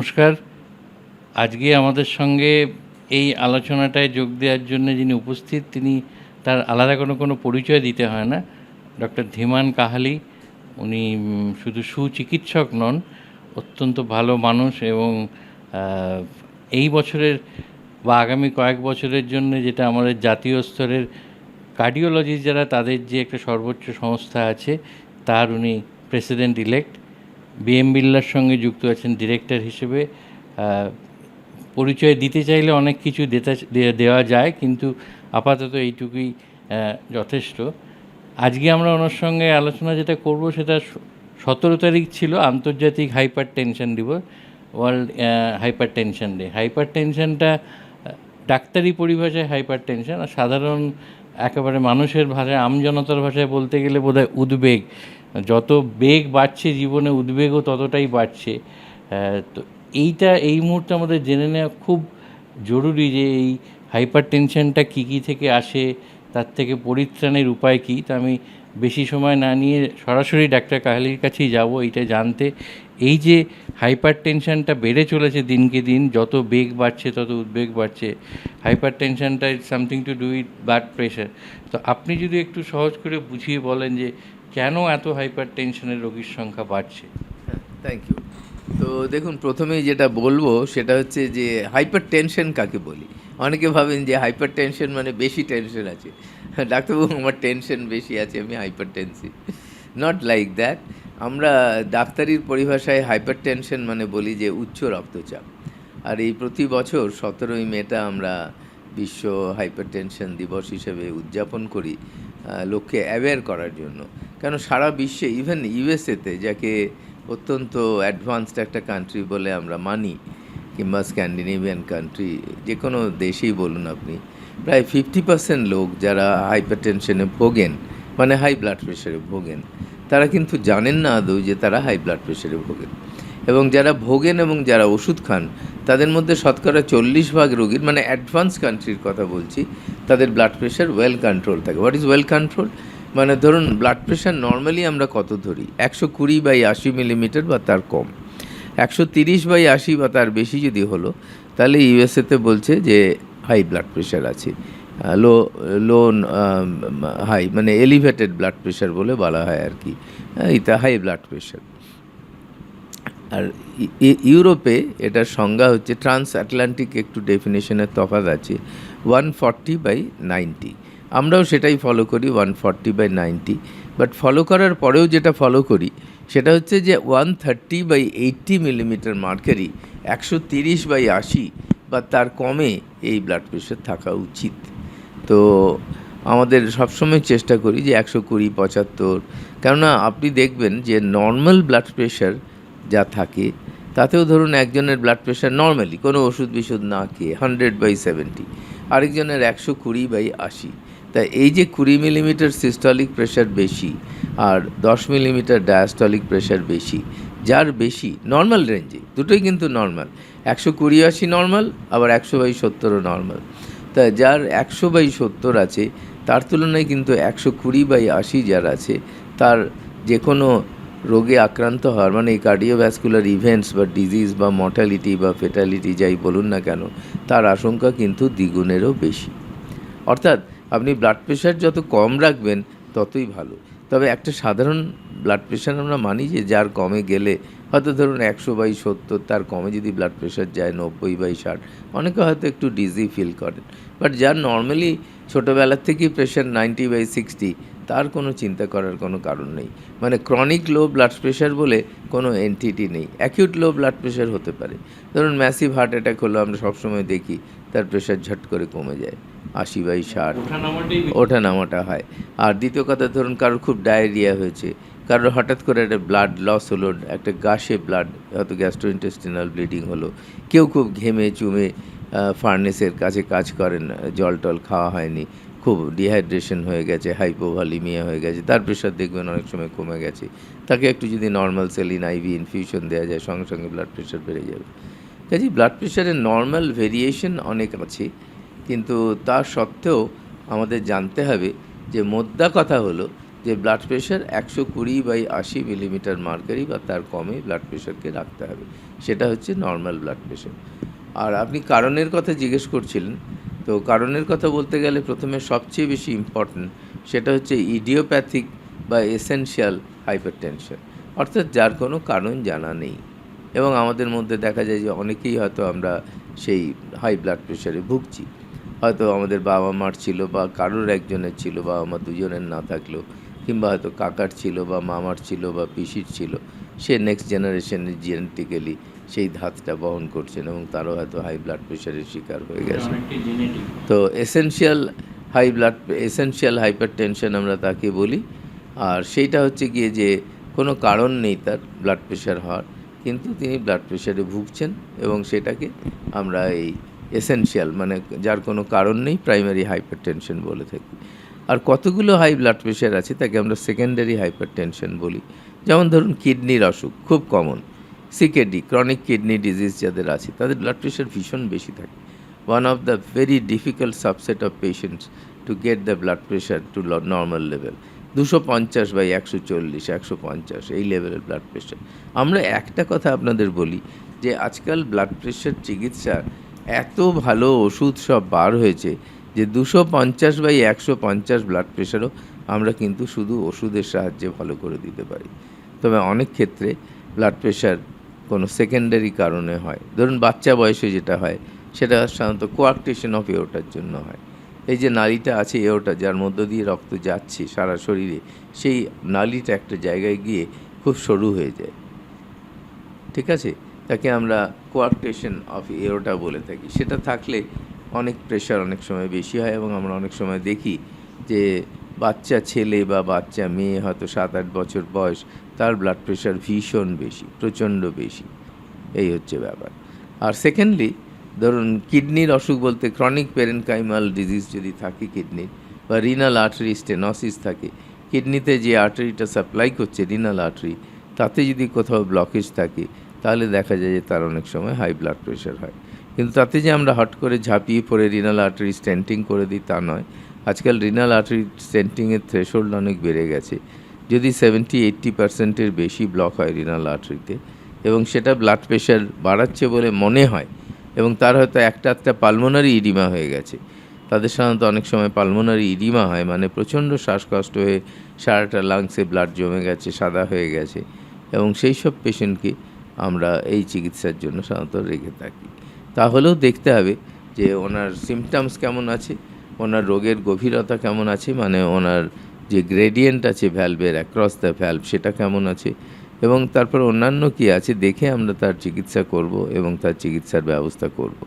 নমস্কার। আজকে আমাদের সঙ্গে এই আলোচনাটায় যোগ দেওয়ার জন্য যিনি উপস্থিত, তিনি তার আলাদা কোনো কোনো পরিচয় দিতে হয় না। ডক্টর ধীমান কাহালি, উনি শুধু সুচিকিৎসক নন, অত্যন্ত ভালো মানুষ এবং এই বছরের বা আগামী কয়েক বছরের জন্য যেটা আমাদের জাতীয় স্তরের কার্ডিওলজিস্ট যারা, তাদের যে একটা সর্বোচ্চ সংস্থা আছে, তার উনি প্রেসিডেন্ট ইলেক্ট বিএম বিল্লার সঙ্গে যুক্ত আছেন ডিরেক্টর হিসেবে। পরিচয় দিতে চাইলে অনেক কিছু দেওয়া যায়, কিন্তু আপাতত এইটুকুই যথেষ্ট। আজকে আমরা ওনার সঙ্গে আলোচনা যেটা করব সেটা সতেরো তারিখ ছিল আন্তর্জাতিক হাইপার টেনশন দিবস, ওয়ার্ল্ড হাইপার টেনশন ডে। হাইপার টেনশনটা ডাক্তারি পরিভাষায় হাইপার টেনশন আর সাধারণ একেবারে মানুষের ভাষায়, আমজনতার ভাষায় বলতে গেলে বোধহয় উদ্বেগ। যত বেগ বাড়ছে জীবনে, উদ্বেগও ততটাই বাড়ছে। তো এইটা, এই মুহূর্তে আমাদের জেনে নেওয়া খুব জরুরি যে এই হাইপার টেনশনটা কী কী থেকে আসে, তার থেকে পরিত্রাণের উপায় কী? তা আমি বেশি সময় না নিয়ে সরাসরি ডাক্তার কাহালির কাছেই যাব, এইটা জানতে। এই যে হাইপার টেনশনটা বেড়ে চলেছে দিনকে দিন, যত বেগ বাড়ছে, তত উদ্বেগ বাড়ছে। হাইপার টেনশনটা is something to do with blood pressure তো আপনি যদি একটু সহজ করে বুঝিয়ে বলেন যে কেন এত হাইপার টেনশনের রোগীর সংখ্যা বাড়ছে? থ্যাংক ইউ তো দেখুন, প্রথমেই যেটা বলব, সেটা হচ্ছে যে হাইপার টেনশন কাকে বলি? অনেকে ভাবেন যে হাইপার টেনশন মানে বেশি টেনশন আছে। ডাক্তারবাবু, আমার টেনশন বেশি আছে, আমি hypertensive not like that আমরা ডাক্তারির পরিভাষায় হাইপার টেনশন মানে বলি যে উচ্চ রক্তচাপ। আর এই প্রতি বছর সতেরোই মেটা আমরা বিশ্ব হাইপার টেনশন দিবস হিসেবে উদযাপন করি লোককে অ্যাওয়্যার করার জন্য। কেন সারা বিশ্বে ইভেন ইউএসএতে যাকে অত্যন্ত অ্যাডভান্সড একটা কান্ট্রি বলে আমরা মানি, কিংবা স্ক্যান্ডিনেভিয়ান কান্ট্রি যে কোনো দেশেই বলুন আপনি, প্রায় ফিফটি পার্সেন্ট লোক যারা হাইপার টেনশনে ভোগেন মানে হাই ব্লাড প্রেশারে ভোগেন, তারা কিন্তু জানেন না আদৌ যে তারা হাই ব্লাড প্রেশারে ভোগেন। এবং যারা ভোগেন এবং যারা ওষুধ খান, তাদের মধ্যে শতকরা চল্লিশ ভাগ রোগীর মানে অ্যাডভান্স কান্ট্রির কথা বলছি, তাদের ব্লাড প্রেশার ওয়েল কন্ট্রোল থাকে। হোয়াট ইজ ওয়েল কন্ট্রোল মানে ধরুন ব্লাড প্রেশার নর্মালি আমরা কত ধরি? একশো কুড়ি বাই আশি মিলিমিটার বা তার কম। একশো তিরিশ বাই আশি বা তার বেশি যদি হলো, তাহলে ইউএসএতে বলছে যে হাই ব্লাড প্রেশার আছে। লো লো হাই মানে এলিভেটেড ব্লাড প্রেশার বলে বলা হয় আর কি। এটা হাই ব্লাড প্রেশার আর ইউরোপে এটার সংজ্ঞা হচ্ছে ট্রান্স আটলান্টিক একটু ডেফিনেশনের তফাৎ আছে ওয়ান ফর্টি বাই নাইনটি আমরাও সেটাই ফলো করি one forty by ninety but follow করার পরেও যেটা ফলো করি, সেটা হচ্ছে যে one thirty by eighty millimeter mercury একশো তিরিশ বাই আশি বা তার কমে এই ব্লাড প্রেশার থাকা উচিত। তো আমাদের সবসময় চেষ্টা করি যে একশো কুড়ি, পঁচাত্তর, কেননা আপনি দেখবেন যে নর্মাল ব্লাড প্রেশার যা থাকে, তাতেও ধরুন একজনের ব্লাড প্রেশার নর্মালি কোনো ওষুধ বিষুধ না খেয়ে হান্ড্রেড বাই সেভেন্টি আরেকজনের একশো কুড়ি বাই আশি। তা এই যে কুড়ি মিলিমিটার সিস্টলিক প্রেশার বেশি আর দশ মিলিমিটার ডায়াস্টলিক প্রেশার বেশি, যার বেশি নর্মাল রেঞ্জে দুটোই কিন্তু নর্মাল একশো কুড়ি আশি নর্মাল আবার একশো বাই সত্তরও নর্মাল তা যার একশো বাই সত্তর আছে, তার তুলনায় কিন্তু একশো কুড়ি বাই আশি যার আছে, তার যে কোনো রোগে আক্রান্ত হওয়ার মানে এই কার্ডিওভ্যাসকুলার ইভেন্টস বা ডিজিজ বা মর্টালিটি বা ফেটালিটি যাই বলুন না কেন, তার আশঙ্কা কিন্তু দ্বিগুণেরও বেশি। অর্থাৎ আপনি ব্লাড প্রেশার যত কম রাখবেন, ততই ভালো। তবে একটা সাধারণ ব্লাড প্রেশার আমরা মানি যে, যার কমে গেলে, হয়তো ধরুন একশো বাই সত্তর, তার কমে যদি ব্লাড প্রেশার যায় নব্বই বাই ষাট, অনেকে হয়তো একটু ডিজি ফিল করেন। বাট যার নর্মালি ছোটোবেলার থেকেই প্রেশার নাইনটি বাই সিক্সটি তার কোনো চিন্তা করার কোনো কারণ নেই। মানে ক্রনিক লো ব্লাড প্রেশার বলে কোনো এন্টিটি নেই। অ্যাকিউট লো ব্লাড প্রেশার হতে পারে। ধরুন ম্যাসিভ হার্ট অ্যাটাক হলো, আমরা সবসময় দেখি, তার প্রেশার ঝট করে কমে যায়। আশি বাই ষাট। ওঠা নামাটা হয়। আর দ্বিতীয় কথা ধরুন কারোর খুব ডায়রিয়া হয়েছে কারোর হঠাৎ করে একটা ব্লাড লস হলো একটা গাছে ব্লাড হয়তো গ্যাস্ট্রোইন্টেস্টিনাল ব্লিডিং হলো। কেউ খুব ঘেমে চুমে ফার্নেসের কাছে কাজ করেন জল টল খাওয়া হয়নি খুব ডিহাইড্রেশন হয়ে গেছে হাইপোভালিমিয়া হয়ে গেছে তার প্রেশার দেখবেন অনেক সময় কমে গেছে। তাকে একটু যদি নর্মাল সেলিন আইভি ইনফিউশন দেওয়া যায় সঙ্গে সঙ্গে ব্লাড প্রেশার বেড়ে যাবে। কাজে ব্লাড প্রেশারের নর্মাল ভেরিয়েশন অনেক আছে কিন্তু তা সত্ত্বেও আমাদের জানতে হবে যে মোদ্দা কথা হলো যে ব্লাড প্রেশার একশো কুড়ি বাই আশি মিলিমিটার মার্কারি বা তার কমে ব্লাড প্রেশারকে রাখতে হবে। সেটা হচ্ছে নর্মাল ব্লাড প্রেশার আর আপনি কারণের কথা জিজ্ঞেস করছিলেন, তো কারণের কথা বলতে গেলে প্রথমে সবচেয়ে বেশি ইম্পর্ট্যান্ট সেটা হচ্ছে ইডিওপ্যাথিক বা এসেনশিয়াল হাইপারটেনশন অর্থাৎ যার কোনো কারণ জানা নেই। এবং আমাদের মধ্যে দেখা যায় যে অনেকেই হয়তো আমরা সেই হাই ব্লাড প্রেশারে ভুগছি। হয়তো আমাদের বাবা মার ছিল বা কারোর একজনের ছিল বা আমার দুজনের না থাকলেও কিংবা হয়তো কাকার ছিল বা মামার ছিল বা পিসির ছিল সে নেক্সট জেনারেশনের জেনেটিক্যালি সেই ধাতটা বহন করছেন এবং তারও হয়তো হাই ব্লাড প্রেশারের শিকার হয়ে গেছে। তো essential high blood essential hypertension আমরা তাকে বলি। আর সেইটা হচ্ছে গিয়ে যে কোনো কারণ নেই তার ব্লাড প্রেশার হওয়ার কিন্তু তিনি ব্লাড প্রেশারে ভুগছেন এবং সেটাকে আমরা এই এসেনশিয়াল মানে যার কোনো কারণ নেই প্রাইমারি হাইপার টেনশন বলে থাকি। আর কতগুলো হাই ব্লাড প্রেশার আছে, তাকে আমরা সেকেন্ডারি হাইপার টেনশন বলি। যেমন ধরুন কিডনির অসুখ, খুব common CKD chronic kidney disease যাদের আছে, তাদের ব্লাড প্রেশার ভীষণ বেশি থাকে। One of the very difficult subset of patients to get the blood pressure to normal level দুশো পঞ্চাশ বাই একশো চল্লিশ, একশো পঞ্চাশ, এই লেভেলের ব্লাড প্রেশার আমরা একটা কথা আপনাদের বলি, যে আজকাল ব্লাড প্রেশার চিকিৎসা এত ভালো ওষুধ সব বার হয়েছে যে দুশো পঞ্চাশ বাই একশো পঞ্চাশ ব্লাড প্রেশারও আমরা কিন্তু শুধু ওষুধের সাহায্যে ভালো করে দিতে পারি। তবে অনেক ক্ষেত্রে ব্লাড প্রেশার কোনো সেকেন্ডারি কারণে হয়। ধরুন বাচ্চা বয়সে যেটা হয়, সেটা সাধারণত কোয়াকটেশন অফ এওটার জন্য হয়। এই যে নালিটা আছে এওটা যার মধ্য দিয়ে রক্ত যাচ্ছে সারা শরীরে, সেই নালিটা একটা জায়গায় গিয়ে খুব সরু হয়ে যায়। ঠিক আছে? তাকে আমরা কোয়ার্টেশন অফ এওটা বলে থাকি। সেটা থাকলে অনেক প্রেশার অনেক সময় বেশি হয় এবং আমরা অনেক সময় দেখি যে বাচ্চা ছেলে বা বাচ্চা মেয়ে হয়তো সাত আট বছর বয়স, তার ব্লাড প্রেশার ভীষণ বেশি, প্রচণ্ড বেশি। এই হচ্ছে ব্যাপার। আর সেকেন্ডলি ধরুন কিডনির অসুখ বলতে ক্রনিক পেরেনকাইমাল ডিজিজ যদি থাকে কিডনির বা রিনাল আর্টারি স্টেনসিস থাকে কিডনিতে যে আর্টারিটা সাপ্লাই করছে রিনাল আর্টারি তাতে যদি কোথাও ব্লকেজ থাকে তাহলে দেখা যায় যে তার অনেক সময় হাই ব্লাড প্রেশার হয়। কিন্তু তাতে যে আমরা হট করে ঝাঁপিয়ে পড়ে রিনাল আর্টারি স্টেন্টিং করে দিই তা নয়। আজকাল রিনাল আর্টারি স্টেন্টিংয়ের থ্রেশোল্ড অনেক বেড়ে গেছে। যদি সেভেন্টি এইট্টি পার্সেন্টের বেশি ব্লক হয় রিনাল আর্টারিতে এবং সেটা ব্লাড প্রেশার বাড়াচ্ছে বলে মনে হয়, এবং তার হয়তো একটা একটা পালমোনারি ইডিমা হয়ে গেছে। তাদের সাধারণত অনেক সময় পালমোনারি ইডিমা হয় মানে প্রচণ্ড শ্বাসকষ্ট হয়ে সারাটা লাংসে ব্লাড জমে গেছে, সাদা হয়ে গেছে, এবং সেই সব পেশেন্টকে আমরা এই চিকিৎসার জন্য সাধারণত রেখে থাকি। তাহলেও দেখতে হবে যে ওনার সিমটমস কেমন আছে, ওনার রোগের গভীরতা কেমন আছে মানে ওনার যে গ্রেডিয়েন্ট আছে ভ্যালভের অ্যাক্রস দ্য ভ্যালভ সেটা কেমন আছে এবং তারপর অন্যান্য কি আছে দেখে আমরা তার চিকিৎসা করব এবং তার চিকিৎসার ব্যবস্থা করব।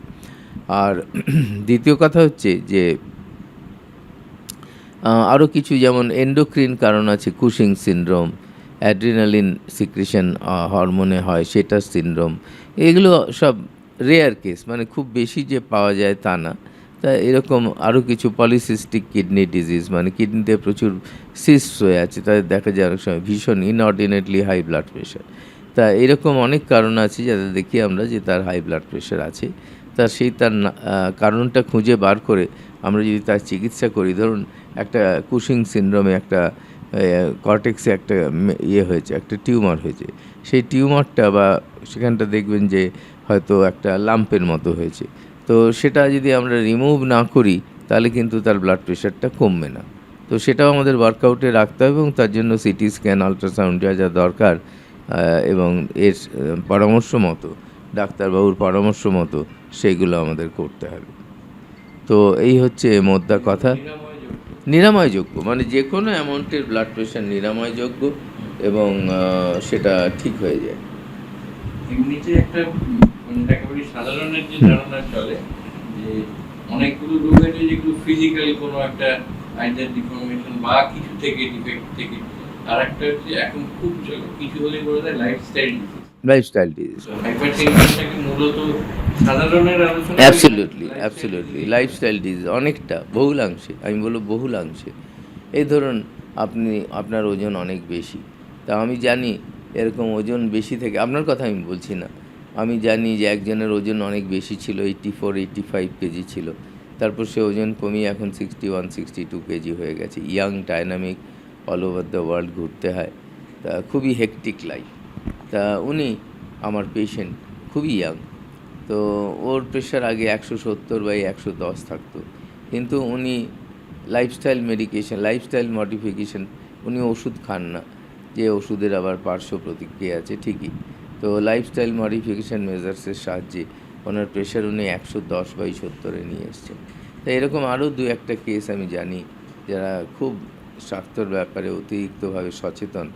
আর দ্বিতীয় কথা হচ্ছে যে আরও কিছু যেমন এন্ডোক্রিন কারণ আছে কুশিং সিনড্রোম অ্যাড্রিনালিন সিক্রেশন হরমোনে হয় সেটা সিনড্রোম, এগুলো সব রেয়ার কেস মানে খুব বেশি যে পাওয়া যায় তা না। তা এরকম আরও কিছু পলিসিস্টিক কিডনি ডিজিজ মানে কিডনিতে প্রচুর সিস্ট হয়ে আছে, তাদের দেখা যায় অনেক সময় ভীষণ ইনঅর্ডিনেটলি হাই ব্লাড প্রেশার তা এরকম অনেক কারণ আছে যাদের দেখি আমরা যে তার হাই ব্লাড প্রেশার আছে। তা সেই তার কারণটা খুঁজে বার করে আমরা যদি তার চিকিৎসা করি, ধরুন একটা কুশিং সিনড্রোমে একটা কর্টেক্সে একটা ইয়ে হয়েছে, একটা টিউমার হয়েছে। সেই টিউমারটা বা সেখানটা দেখবেন যে হয়তো একটা লাম্পের মতো হয়েছে। তো সেটা যদি আমরা রিমুভ না করি, তাহলে কিন্তু তার ব্লাড প্রেশারটা কমবে না। তো সেটাও আমাদের ওয়ার্কআউটে রাখতে হবে এবং তার জন্য সিটি স্ক্যান আলট্রাসাউন্ড যা যা দরকার এবং এর পরামর্শ মতো, ডাক্তারবাবুর পরামর্শ মতো, সেইগুলো আমাদের করতে হবে। তো এই হচ্ছে মোদ্দা কথা। নিরাময়যোগ্য মানে যে কোনো অ্যামাউন্টের ব্লাড প্রেশার নিরাময়যোগ্য এবং সেটা ঠিক হয়ে যায়। এমনিতে একটা একেবারে সাধারণের যে ধারণা চলে, যে অনেকগুলো রোগ আছে যেগুলো ফিজিক্যালি কোনো একটা আইদার ডিফর্মেশন বা কিছু থেকে ডিফেক্ট থেকে, আর একটা হচ্ছে এখন খুব কিছু হলে বলা যায় lifestyle lifestyle disease absolutely absolutely lifestyle disease অনেকটা বহুলাংশে আমি বলব বহুলাংশে। এই ধরুন আপনি আপনার ওজন অনেক বেশি। তা আমি জানি এরকম ওজন বেশি থেকে আপনার কথা আমি বলছি না। আমি জানি যে একজনের ওজন অনেক বেশি ছিল eighty four eighty five KG ছিল। তারপর সে ওজন কমিয়ে এখন sixty one sixty two KG হয়ে গেছে। Young dynamic all over the world ঘুরতে হয়। তা খুবই হেকটিক লাইফ তা উনি আমার পেশেন্ট খুবই ইয়াং তো ওর প্রেশার আগে একশো সত্তর বাই একশো দশ থাকতো। কিন্তু উনি লাইফস্টাইল মেডিকেশন লাইফস্টাইল মডিফিকেশন উনি ওষুধ খান না। যে ওষুধের আবার পার্শ্ব প্রতিক্রিয়া আছে, ঠিকই। তো লাইফস্টাইল মডিফিকেশান মেজার্সের সাহায্যে ওনার প্রেশার উনি একশো দশ বাই সত্তরে নিয়ে এসছেন তো এরকম আরও দু একটা কেস আমি জানি যারা খুব স্বাস্থ্যর ব্যাপারে অতিরিক্তভাবে সচেতন।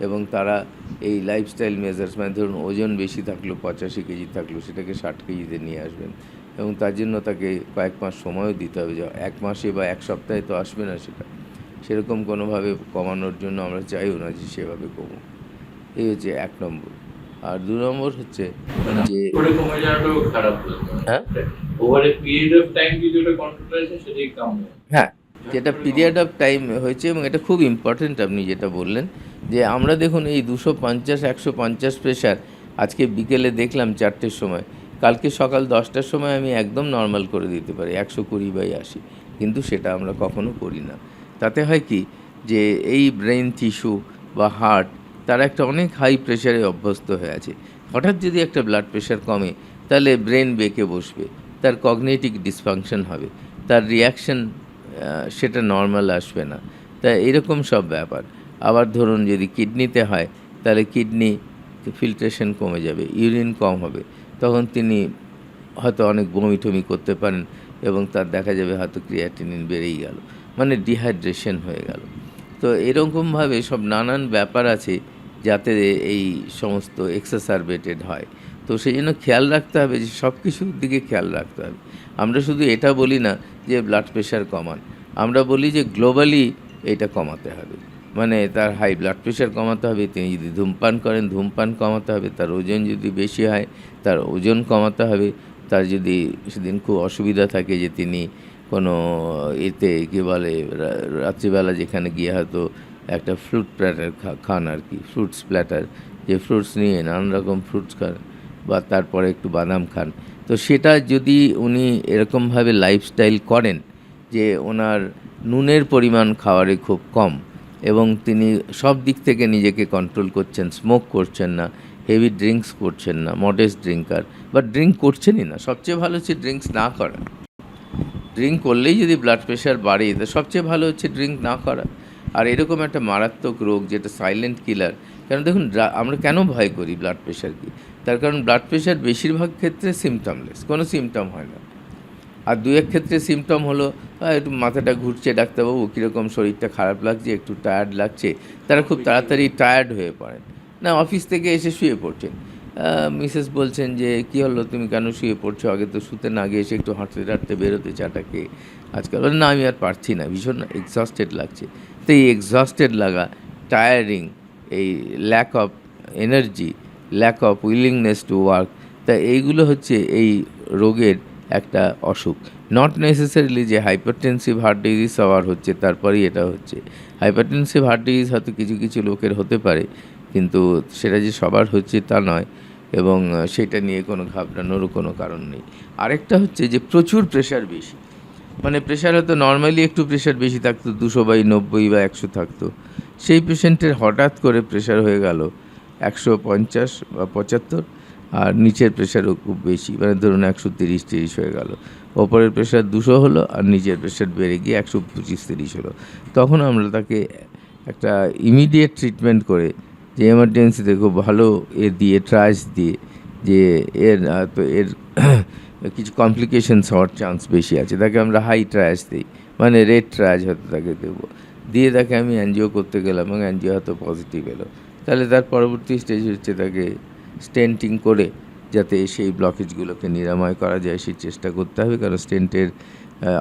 এবং তারা এই লাইফস্টাইল মেজার্স মানে ধরুন ওজন বেশি থাকল পঁচাশি কেজি থাকল সেটাকে ষাট কেজিতে নিয়ে আসবেন। এবং তার জন্য তাকে কয়েক মাস সময়ও দিতে হবে যে এক মাসে বা এক সপ্তাহে তো আসবে না সেটা। সেরকম কোনোভাবে কমানোর জন্য আমরা চাইও না যে সেভাবে কমুক। এই হচ্ছে এক নম্বর। আর দু নম্বর হচ্ছে যে হ্যাঁ? হ্যাঁ? যেটা পিরিয়ড অফ টাইম হয়েছে এবং এটা খুব ইম্পর্টেন্ট আপনি যেটা বললেন যে আমরা দেখুন এই দুশো পঞ্চাশ, একশো পঞ্চাশ প্রেশার আজকে বিকেলে দেখলাম চারটের সময়। কালকে সকাল দশটার সময় আমি একদম নর্মাল করে দিতে পারি, একশো কুড়ি বাই আশি। কিন্তু সেটা আমরা কখনো করি না। তাতে হয় কি যে এই ব্রেন টিস্যু বা হার্ট তারা একটা অনেক হাই প্রেশারে অভ্যস্ত হয়ে আছে। হঠাৎ যদি একটা ব্লাড প্রেশার কমে, তাহলে ব্রেন বেঁকে বসবে, তার কগনেটিক ডিসফাংশন হবে, তার রিয়াকশন সেটা নর্মাল আসবে না। তা এরকম সব ব্যাপার। আবার ধরুন যদি কিডনিতে হয়, তাহলে কিডনি ফিল্ট্রেশন কমে যাবে, ইউরিন কম হবে। তখন তিনি হয়তো অনেক বমি টমি করতে পারেন এবং তার দেখা যাবে হয়তো ক্রিয়াটিনিন বেড়েই গেল মানে ডিহাইড্রেশন হয়ে গেল। তো এরকমভাবে সব নানান ব্যাপার আছে যাতে এই সমস্ত এক্সাসারবেটেড হয়। তো সেই জন্য খেয়াল রাখতে হবে যে সব কিছুর দিকে খেয়াল রাখতে হবে। আমরা শুধু এটা বলি না যে ব্লাড প্রেশার কমান, আমরা বলি যে গ্লোবালি এটা কমাতে হবে। মানে তার হাই ব্লাড প্রেশার কমাতে হবে, তিনি যদি ধূমপান করেন, ধূমপান কমাতে হবে, তার ওজন যদি বেশি হয়, তার ওজন কমাতে হবে, তার যদি সেদিন খুব অসুবিধা থাকে যে তিনি কোনো এতে কী বলে রাত্রিবেলা যেখানে গিয়ে হয়তো একটা ফ্রুট প্ল্যাটার খান আর কি ফ্রুটস প্ল্যাটার যে ফ্রুটস নিয়ে নানান রকম ফ্রুটস খান বা তারপরে একটু বাদাম খান। তো সেটা যদি উনি এরকমভাবে লাইফস্টাইল করেন যে ওনার নুনের পরিমাণ খাওয়ারে খুব কম এবং তিনি সব দিক থেকে নিজেকে কন্ট্রোল করছেন স্মোক করছেন না হেভি ড্রিঙ্কস করছেন না মডেস্ট ড্রিঙ্কার বা ড্রিঙ্ক করছেনই না। সবচেয়ে ভালো হচ্ছে ড্রিঙ্কস না করা। ড্রিঙ্ক করলেই যদি ব্লাড প্রেশার বাড়ে, তো সবচেয়ে ভালো হচ্ছে ড্রিঙ্ক না করা। আর এরকম একটা মারাত্মক রোগ যেটা সাইলেন্ট কিলার কারণ দেখুন আমরা কেন ভয় করি ব্লাড প্রেশারকে তার কারণ ব্লাড প্রেশার বেশিরভাগ ক্ষেত্রে সিমটমলেস কোনো সিমটম হয় না। আর দু এক ক্ষেত্রে সিমটম হলো একটু মাথাটা ঘুরছে ডাক্তারবাবু, কীরকম শরীরটা খারাপ লাগছে, একটু টায়ার্ড লাগছে, তারা খুব তাড়াতাড়ি টায়ার্ড হয়ে পড়েন। না অফিস থেকে এসে শুয়ে পড়ছেন। মিসেস বলছেন যে, কী হলো? তুমি কেন শুয়ে পড়ছো? আগে তো শুতে না গিয়ে এসে একটু হাঁটতে হাঁটতে বেরোতে চাটাকে আজকাল। না, আমি আর পারছি না, ভীষণ এক্সস্টেড লাগছে। তো এই এক্সস্টেড লাগা টায়ারিং এই lack of energy lack of willingness to work তা এইগুলো হচ্ছে এই রোগের একটা অসুখ। নট নেসেসারিলি যে হাইপারটেনসিভ হার্ট ডিজিজ সবার হচ্ছে, তারপরেই এটা হচ্ছে। হাইপারটেনসিভ হার্ট ডিজিজ হয়তো কিছু কিছু লোকের হতে পারে, কিন্তু সেটা যে সবার হচ্ছে তা নয় এবং সেটা নিয়ে কোনো ঘাবড়ানোরও কোনো কারণ নেই। আরেকটা হচ্ছে যে প্রচুর প্রেশার বেশি। মানে প্রেশার হয়তো নর্মালি একটু প্রেশার বেশি থাকতো, দুশো বাই নব্বই বা একশো থাকতো। সেই পেশেন্টের হঠাৎ করে প্রেশার হয়ে গেল একশো পঞ্চাশ বা পঁচাত্তর। আর নিচের প্রেশারও খুব বেশি। মানে ধরুন একশো তিরিশ তিরিশ হয়ে গেল। ওপরের প্রেশার দুশো হলো আর নিচের প্রেশার বেড়ে গিয়ে একশো পঁচিশ, তিরিশ হলো। তখন আমরা তাকে একটা ইমিডিয়েট ট্রিটমেন্ট করে যে এমার্জেন্সিতে খুব ভালো এ দিয়ে ট্রায়াস দিয়ে যে এর তো এর কিছু কমপ্লিকেশনস হওয়ার চান্স বেশি আছে। তাকে আমরা হাই ট্রায়াস দিই। মানে রেড ট্রায়াস হয়তো তাকে দেবো। দিয়ে তাকে আমি এনজিও করতে গেলাম এবং এনজিও হয়তো পজিটিভ এলো। তাহলে তার পরবর্তী স্টেজ হচ্ছে তাকে স্টেন্টিং করে যাতে সেই ব্লকেজগুলোকে নিরাময় করা যায় সেই চেষ্টা করতে হবে। কারণ স্টেন্টের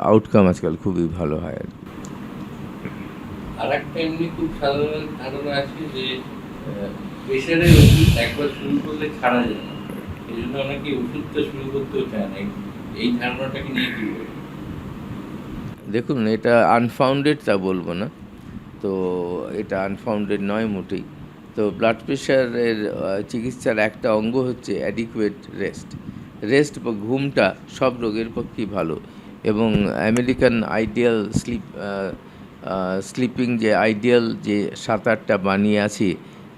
আউটকাম আজকাল খুবই ভালো হয় আর কি। আর একটা এমনি খুব সাধারণ ধারণা আছে যে প্রেশারের ওষুধ একবার শুরু করলে ছাড়া যায় না। এই জন্য অনেকে ওষুধটা শুরু করতেও চায় না। এই- এই ধারণাটাকে নিয়ে কি দেখুন এটা আনফাউন্ডেড তা বলব না। তো এটা আনফাউন্ডেড নয় মোটেই। তো ব্লাড প্রেশারের চিকিৎসার একটা অঙ্গ হচ্ছে অ্যাডিকুয়েট রেস্ট রেস্ট বা ঘুমটা সব রোগের পক্ষেই ভালো এবং আমেরিকান আইডিয়াল স্লিপ স্লিপিং যে আইডিয়াল যে সাঁতারটা বানিয়ে আছি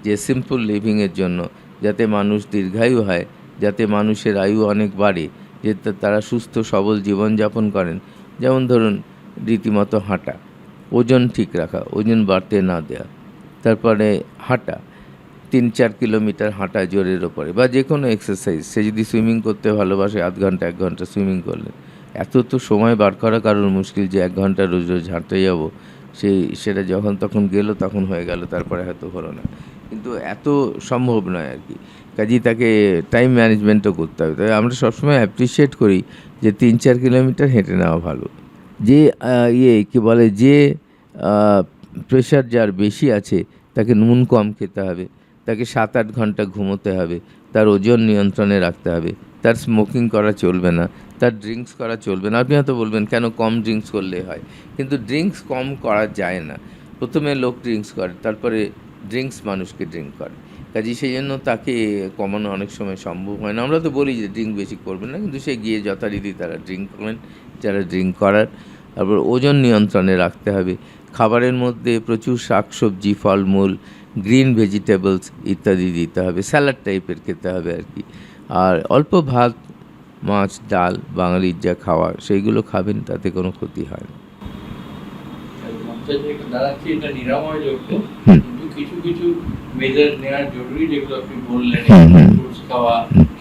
যে সিম্পল লিভিংয়ের জন্য, যাতে মানুষ দীর্ঘায়ু হয়, যাতে মানুষের আয়ু অনেক বাড়ে, যাতে তারা সুস্থ সবল জীবনযাপন করেন। যেমন ধরুন রীতিমতো হাঁটা, ওজন ঠিক রাখা, ওজন বাড়তে না দেওয়া তারপরে হাঁটা তিন চার কিলোমিটার হাঁটা জোরের ওপরে বা যে কোনো এক্সারসাইজ সে যদি সুইমিং করতে ভালোবাসে, আধ ঘণ্টা, এক ঘণ্টা সুইমিং করলেন এত তো সময় বার করা কারোর মুশকিল যে এক ঘণ্টা রোজ রোজ হাঁটতে যাব। সেই, সেটা যখন তখন গেল, তখন হয়ে গেল, তারপরে হয়তো হলো না। কিন্তু এত সম্ভব নয় আর কি। কাজেই তাকে টাইম ম্যানেজমেন্টও করতে হবে। তাই আমরা সবসময় অ্যাপ্রিসিয়েট করি যে তিন চার কিলোমিটার হেঁটে নেওয়া ভালো। যে ইয়ে কি বলে, যে প্রেশার যার বেশি আছে, তাকে নুন কম খেতে হবে। তাকে সাত আট ঘণ্টা ঘুমোতে হবে, তার ওজন নিয়ন্ত্রণে রাখতে হবে, তার স্মোকিং করা চলবে না, তার ড্রিঙ্কস করা চলবে না। আপনি হয়তো বলবেন, কেন কম ড্রিঙ্কস করলে হয়? কিন্তু ড্রিঙ্কস কম করা যায় না। প্রথমে লোক ড্রিঙ্কস করে, তারপরে ড্রিঙ্কস মানুষকে ড্রিঙ্ক করে। কাজে সেই জন্য তাকে কমানো অনেক সময় সম্ভব হয় না। আমরা তো বলি যে ড্রিঙ্ক বেশি করবেন না, কিন্তু সে গিয়ে যথারীতি তারা ড্রিঙ্ক করেন, যারা ড্রিঙ্ক করার। তারপর ওজন নিয়ন্ত্রণে রাখতে হবে। খাবারের মধ্যে প্রচুর শাকসবজি, ফলমূল গ্রিন ভেজিটেবলস ইত্যাদি দিতে হবে স্যালাড টাইপের খেতে হবে আর কি। আর অল্প ভাত মাছ ডাল বাঙালির যা খাওয়া সেইগুলো খাবেন তাতে কোনো ক্ষতি হয় না। মঞ্চে যে দাঁড়াচ্ছি এটা নিরাময় যোগ্য হুম। কিন্তু কিছু কিছু মেজার নেওয়া জরুরি যেগুলো আপনি বললেন হুম, হুম। ফ্রুটস খাওয়া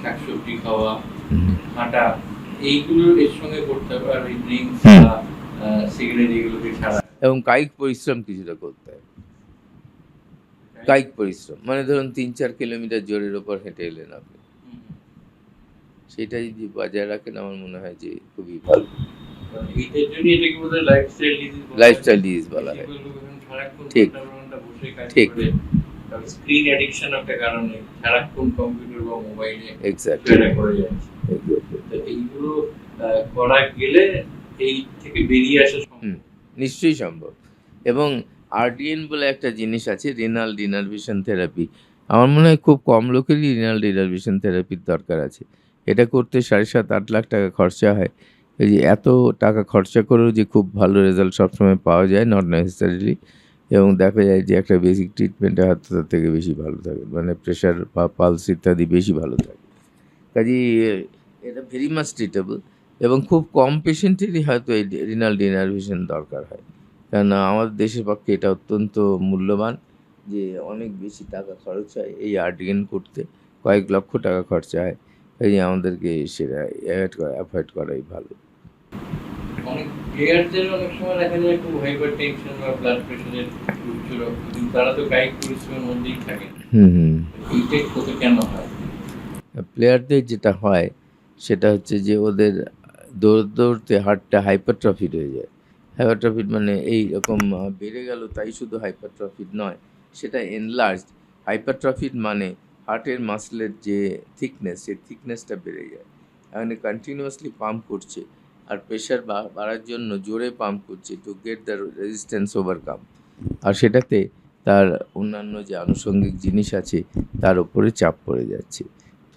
শাকসবজি খাওয়া হাঁটা এইগুলো এর সঙ্গে করতে হবে আর ওই ড্রিঙ্কস সিগারেট এগুলোকে ছাড়া। এবং কায়িক পরিশ্রম কিছুটা করতে হবে। কায়িক পরিশ্রম। মানে ধরুন তিন চার কিলোমিটার জোরের ওপর হেঁটে এলেন আপনি। সেটা যদি বজায় রাখেন আমার মনে হয় যে খুবই ভালো। লাইফস্টাইল ডিজিজ বলা হয়। ঠিক। ঠিক। স্ক্রিন অ্যাডিকশন একটা কারণে সারাক্ষণ কম্পিউটার বা মোবাইলে এক্স্যাক্টলি করে যাচ্ছে। তো এইগুলো করা গেলে এই থেকে বেরিয়ে আসা সম্ভব। নিশ্চয়ই সম্ভব। এবং আরডিএন বলে একটা জিনিস আছে রিনাল ডিনারভিশন থেরাপি আমার মনে হয় খুব কম লোকেরই রিনাল ডিনারভিশন থেরাপির দরকার আছে। এটা করতে সাড়ে সাত, আট লাখ টাকা খরচা হয়। এই যে এত টাকা খরচা করেও যে খুব ভালো রেজাল্ট সবসময় পাওয়া যায় নট নেসেসারিলি এবং দেখা যায় যে একটা বেসিক ট্রিটমেন্টে হয়তো তার থেকে বেশি ভালো থাকে। মানে প্রেশার বা পালস ইত্যাদি বেশি ভালো থাকে। কাজেই এটা ভেরি মাচ ট্রিটেবল এবং খুব কম পেশেন্টেরই হয়তো এই রিনাল ডিনারভিশন দরকার হয়। কেননা আমাদের দেশের পক্ষে এটা অত্যন্ত মূল্যবান যে অনেক বেশি টাকা খরচ হয় এই আর্ট গেন করতে। কয়েক লক্ষ টাকা খরচা হয়। এই আমাদেরকে সেটা অ্যাভয়েড করা অ্যাভয়েড করাই ভালো। অনেক প্লেয়ারদের অনেক সময় দেখা যায় খুব হাইপার টেনশন বা ব্লাড প্রেশারের উচ্চ রক্ত তারা তো কায়িক পরিশ্রমের মধ্যেই থাকে। হুম হুম। এইটা কত কেন হয়? প্লেয়ারদের যেটা হয় সেটা হচ্ছে যে ওদের দৌড় দৌড়তে হার্টটা হাইপারট্রফিড হয়ে যায়। হাইপারট্রফিড মানে এই রকম বেড়ে গেল তাই শুধু হাইপারট্রফিড নয়, সেটা এনলার্জ হাইপারট্রফিড মানে হার্টের মাসলের যে থিকনেস সেই থিকনেসটা বেড়ে যায়। এখানে কন্টিনিউয়াসলি পাম্প করছে আর প্রেশার বাড়ার জন্য জোরে পাম্প করছে to get the resistance overcome আর সেটাতে তার অন্যান্য যে আনুষঙ্গিক জিনিস আছে, তার ওপরে চাপ পড়ে যাচ্ছে।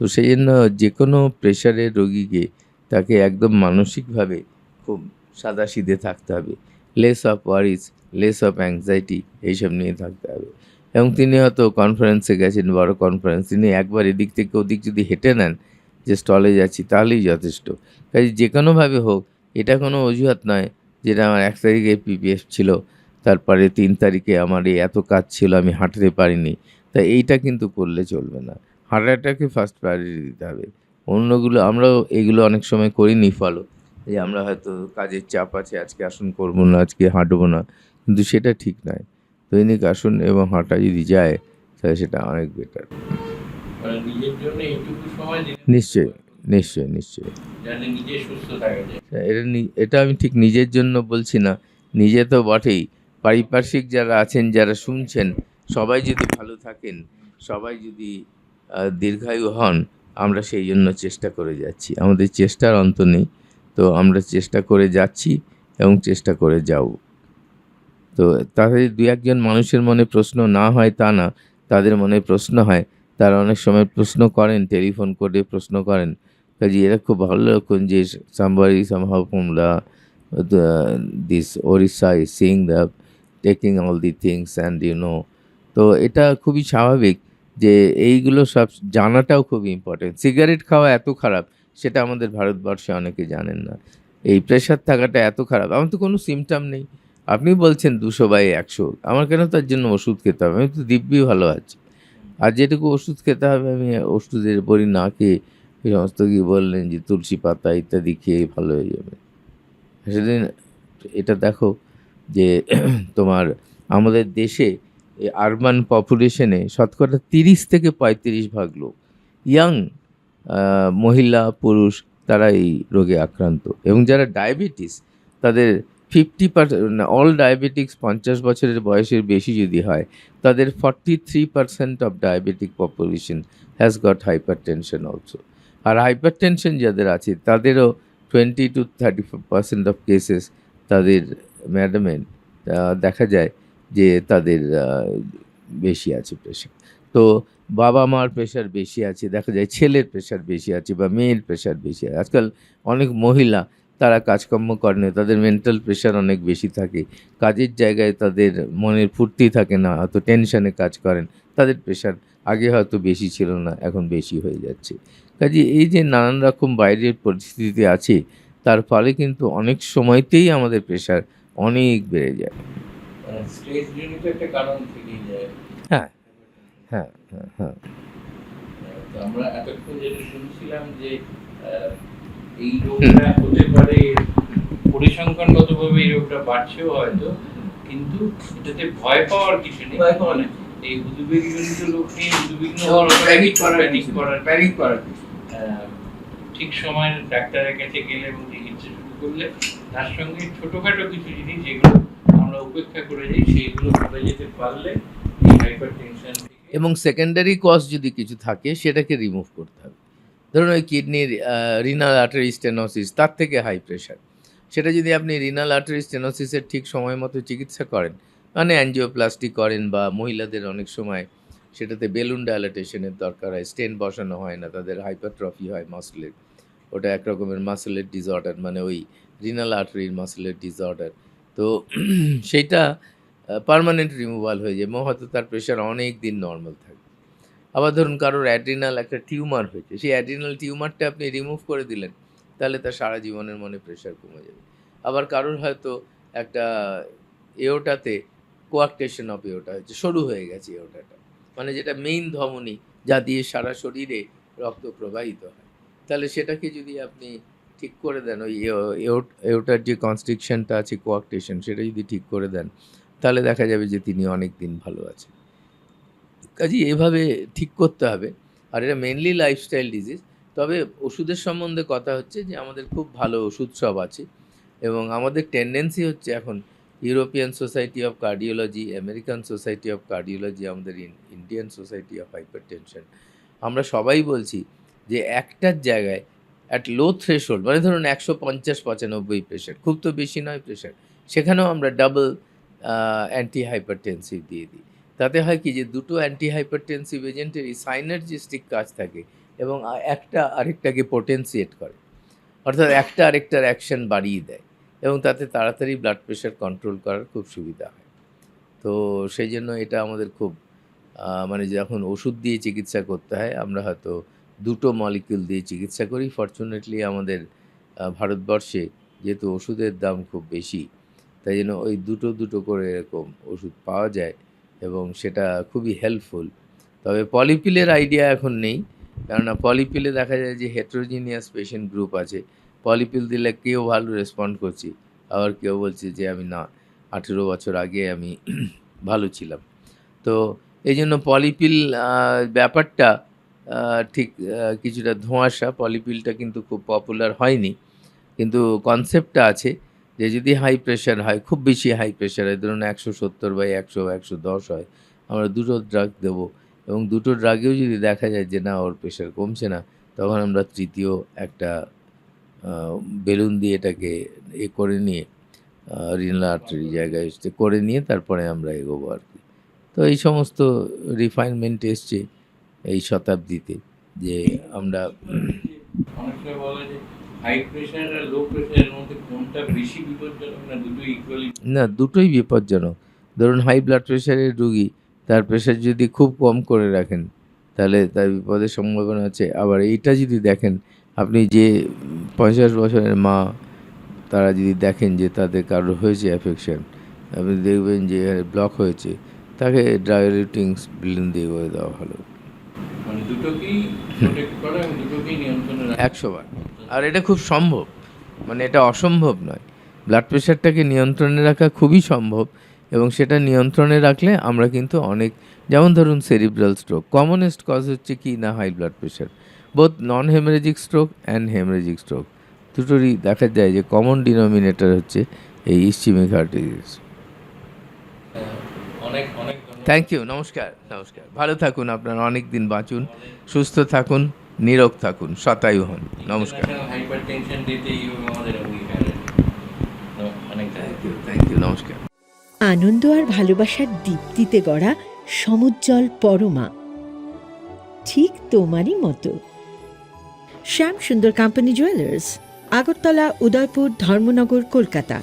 তো সেই জন্য যে কোনো প্রেশারের রোগীকে তাকে একদম মানসিকভাবে খুব সাদাসিধে থাকতে হবে। Less of worries less of anxiety এইসব নিয়ে থাকতে হবে। এবং তিনি হয়তো কনফারেন্সে গেছেন, বড় কনফারেন্স তিনি একবার এদিক থেকে ওদিক যদি হেঁটে নেন, যে স্টলে যাচ্ছি তাহলেই যথেষ্ট। কাজে যে কোনোভাবে হোক, এটা কোনো অজুহাত নয় যেটা আমার এক তারিখে পিপিএফ ছিল, তারপরে তিন তারিখে আমার এই এত কাজ ছিল, আমি হাঁটতে পারিনি। তা এইটা কিন্তু করলে চলবে না। হাঁটাটাকে ফার্স্ট প্রায়োরিটি দিতে হবে। অন্যগুলো, আমরাও এগুলো অনেক সময় করিনি ফলো যে আমরা হয়তো কাজের চাপ আছে আজকে আসন করব না আজকে হাঁটবো না। কিন্তু সেটা ঠিক নয়। দৈনিক আসন এবং হাঁটা যদি যায় তাহলে সেটা অনেক বেটার সময় দিলে নিশ্চয়ই যায়। এটা এটা আমি ঠিক নিজের জন্য বলছি না। নিজে তো বটেই। পারিপার্শ্বিক যারা আছেন যারা শুনছেন সবাই যদি ভালো থাকেন সবাই যদি দীর্ঘায়ু হন আমরা সেই জন্য চেষ্টা করে যাচ্ছি। আমাদের চেষ্টার অন্ত নেই। তো আমরা চেষ্টা করে যাচ্ছি এবং চেষ্টা করে যাব। তো তাদের দু একজন মানুষের মনে প্রশ্ন না হয় তা না তাদের মনে প্রশ্ন হয় তারা অনেক সময় প্রশ্ন করেন টেলিফোন করে প্রশ্ন করেন। কাজে এরা খুব ভালো লক্ষণ যে somehow from the, the this Orissa is taking all the things and you know তো এটা খুবই স্বাভাবিক যে এইগুলো সব জানাটাও খুব ইম্পর্টেন্ট সিগারেট খাওয়া এত খারাপ সেটা আমাদের ভারতবর্ষে অনেকে জানেন না। এই প্রেশার থাকাটা এত খারাপ। আমার তো কোনো সিমটাম নেই। আপনি বলছেন দুশো বাই একশো। আমার কেন তার জন্য ওষুধ খেতে হবে? আমি তো দিব্যি ভালো আছি। আর যেটুকু ওষুধ খেতে হবে, আমি ওষুধের বড়ি না খেয়ে সমস্ত কি বললেন যে তুলসী পাতা ইত্যাদি খেয়ে ভালো হয়ে যাবে। সেদিন এটা দেখো যে তোমার আমাদের দেশে আরবান পপুলেশনে শতকরা তিরিশ থেকে পঁয়ত্রিশ ভাগ লোক। ইয়াং মহিলা, পুরুষ তারা এই রোগে আক্রান্ত। এবং যারা ডায়াবেটিস, তাদের ফিফটি পার্সেন্ট অল ডায়াবেটিক্স পঞ্চাশ বছরের বয়সের বেশি যদি হয়, তাদের forty three percent of diabetic population has got hypertension also R hypertension যাদের আছে, তাদেরও twenty two thirty percent of cases তাদের ম্যাডামের দেখা যায় যে তাদের বেশি আছে প্রেশার তো বাবা মার প্রেশার বেশি আছে দেখা যায় ছেলের প্রেশার বেশি আছে বা মেয়ের প্রেশার বেশি আছে। আজকাল অনেক মহিলা তারা কাজকর্ম করে না তাদের মেন্টাল প্রেশার অনেক বেশি থাকে। কাজের জায়গায় তাদের মনের ফুর্তি থাকে না হয়তো টেনশনে কাজ করেন তাদের প্রেশার আগে হয়তো বেশি ছিল না এখন বেশি হয়ে যাচ্ছে। কাজে এই যে নানান রকম বাইরের পরিস্থিতি আছে তার ফলে কিন্তু অনেক সময়তেই আমাদের প্রেশার অনেক বেড়ে যায়। স্ট্রেস কারণ থেকেই যায়। হ্যাঁ। হ্যাঁ হ্যাঁ হ্যাঁ। আমরা এতক্ষণ যেটা শুনছিলাম যে আহ, এই রোগটা হতে পারে পরিসংখ্যানগতভাবে এই রোগটা বাড়ছেও হয়তো কিন্তু এটাতে ভয় পাওয়ার কিছু নেই। ভয় পাওয়ার এই উদ্বেগজনিত রোগ নিয়ে উদ্বিগ্ন হওয়ার panic করার প্যানিক করার Panic করার ঠিক সময় ডাক্তারের কাছে গেলে এবং চিকিৎসা শুরু করলে তার সঙ্গে ছোটখাটো কিছু জিনিস যেগুলো আমরা উপেক্ষা করে যাই সেইগুলো করে যেতে পারলে এই হাইপার টেনশন এবং সেকেন্ডারি কজ যদি কিছু থাকে, সেটাকে রিমুভ করতে হবে। ধরুন ওই কিডনির রিনাল আর্টারি স্টেনোসিস তার থেকে হাই প্রেশার সেটা যদি আপনি রিনাল আর্টারি স্টেনোসিসের ঠিক সময় মতো চিকিৎসা করেন মানে অ্যানজিওপ্লাস্টি করেন বা মহিলাদের অনেক সময় সেটাতে বেলুন ডায়ালাটেশনের দরকার হয় স্টেন বসানো হয় না, তাদের হাইপারট্রফি হয় মাসলের ওটা এক রকমের মাসলের ডিসঅর্ডার মানে ওই রিনাল আর্টারির মাসলের ডিসঅর্ডার তো সেইটা পার্মানেন্ট রিমুভাল হয়ে যায়, এবং হয়তো তার প্রেশার অনেক দিন নর্মাল থাকে আবার ধরুন কারোর অ্যাড্রিনাল একটা টিউমার হয়েছে, সেই অ্যাড্রিনাল টিউমারটা আপনি রিমুভ করে দিলেন, তাহলে তার সারা জীবনের মনে প্রেশার কমে যাবে। আবার কারোর হয়তো একটা এওটাতে কোয়াকটেশন অফ এওটা হয়েছে, সরু হয়ে গেছে এওটাটা। মানে যেটা মেইন ধমনী, যা দিয়ে সারা শরীরে রক্ত প্রবাহিত হয়। তাহলে সেটাকে যদি আপনি ঠিক করে দেন, ওই এও- এও- এওটার যে কনস্ট্রিকশনটা আছে কোয়াকটেশন সেটা যদি ঠিক করে দেন তাহলে দেখা যাবে যে তিনি অনেক দিন ভালো আছেন। কাজে এভাবে ঠিক করতে হবে। আর এটা মেনলি লাইফস্টাইল ডিজিজ তবে ওষুধের সম্বন্ধে কথা হচ্ছে যে আমাদের খুব ভালো ওষুধ সব আছে এবং আমাদের টেন্ডেন্সি হচ্ছে এখন European society of cardiology American society of cardiology আমাদের Indian society of hypertension আমরা সবাই বলছি যে একটার জায়গায় অ্যাট লো থ্রেশোল্ড মানে ধরুন একশো পঞ্চাশ পঁচানব্বই প্রেশার খুব তো বেশি নয় প্রেশার সেখানেও আমরা ডাবল অ্যান্টি হাইপারটেনসিভ দিয়ে দিই। তাতে হয় কি যে দুটো অ্যান্টি হাইপারটেনসিভ এজেন্টেরই সাইনার্জিস্টিক কাজ থাকে এবং একটা আরেকটাকে পোটেন্সিয়েট করে। অর্থাৎ একটা আরেকটার অ্যাকশন বাড়িয়ে দেয় এবং তাতে তাড়াতাড়ি ব্লাড প্রেশার কন্ট্রোল করার খুব সুবিধা হয়। তো সেই জন্য এটা আমাদের খুব মানে যখন ওষুধ দিয়ে চিকিৎসা করতে হয়, আমরা হয়তো দুটো মলিকিউল দিয়ে চিকিৎসা করি। ফর্চুনেটলি আমাদের ভারতবর্ষে যেহেতু ওষুধের দাম খুব বেশি তাই জন্য ওই দুটো দুটো করে এরকম ওষুধ পাওয়া যায় এবং সেটা খুবই হেল্পফুল তবে পলিপিলের আইডিয়া এখন নেই, কেননা পলিপিলে দেখা যায় যে হেট্রোজিনিয়াস পেশেন্ট গ্রুপ আছে। পলিপিল দিলে কেউ ভালো রেসপন্ড করছি, আবার কেউ বলছে যে আমি না, আঠেরো বছর আগে আমি ভালো ছিলাম। তো এই জন্য পলিপিল ব্যাপারটা ঠিক কিছুটা ধোঁয়াশা। পলিপিলটা কিন্তু খুব পপুলার হয়নি, কিন্তু কনসেপ্টটা আছে। যে যদি হাই প্রেশার হয়, খুব বেশি হাই প্রেশার হয়, ধরুন একশো সত্তর বাই একশো একশো দশ হয়, আমরা দুটো ড্রাগ দেবো। এবং দুটো ড্রাগেও যদি দেখা যায় যে না, ওর প্রেশার কমছে না, তখন আমরা তৃতীয় একটা বেলুন দিয়ে এটাকে এ করে নিয়ে রিনাল আর্টারি জায়গায় এসে করে নিয়ে তারপরে আমরা এগোবো আর কি। তো এই সমস্ত রিফাইনমেন্ট এসছে এই শতাব্দীতে যে আমরা বলা যে হাই প্রেশার আর লো প্রেশারের মধ্যে কোনটা বেশি বিপজ্জনক না দুটো ইকুয়ালি না দুটোই বিপজ্জনক। ধরুন হাই ব্লাড প্রেশারের রুগী তার প্রেশার যদি খুব কম করে রাখেন তাহলে তার বিপদের সম্ভাবনা আছে। আবার এইটা যদি দেখেন আপনি যে পঞ্চাশ বছরের মা তারা যদি দেখেন যে তাদের কারোর হয়েছে অ্যাফেকশন আপনি দেখবেন যে ব্লক হয়েছে তাকে ডায়ালিটিংস বিলিন দিয়ে করে দেওয়া ভালো মানে দুটোকেই একশো বার। আর এটা খুব সম্ভব। মানে এটা অসম্ভব নয়। ব্লাড প্রেশারটাকে নিয়ন্ত্রণে রাখা খুবই সম্ভব এবং সেটা নিয়ন্ত্রণে রাখলে আমরা কিন্তু অনেক যেমন ধরুন সেরিব্রাল স্ট্রোক কমনেস্ট কজ হচ্ছে কি না high blood pressure both non hemorrhagic stroke and hemorrhagic stroke দুটোরই দেখা যায় যে কমন ডিনোমিনেটর হচ্ছে এই ইস্চিমিক হার্ট ডিজিজ অনেক অনেক থ্যাংক ইউ নমস্কার নমস্কার। ভালো থাকুন আপনারা অনেক দিন বাঁচুন সুস্থ থাকুন। নীরব থাকুন শতায়ু হন। থ্যাংক ইউ নমস্কার। আনন্দ আর ভালোবাসার দীপ্তিতে গড়া সমুজ্জ্বল পরমা। ঠিক তোমারই মতো। Shyam Sundar company jewellers Agartala Udaipur Dharmanagar Kolkata.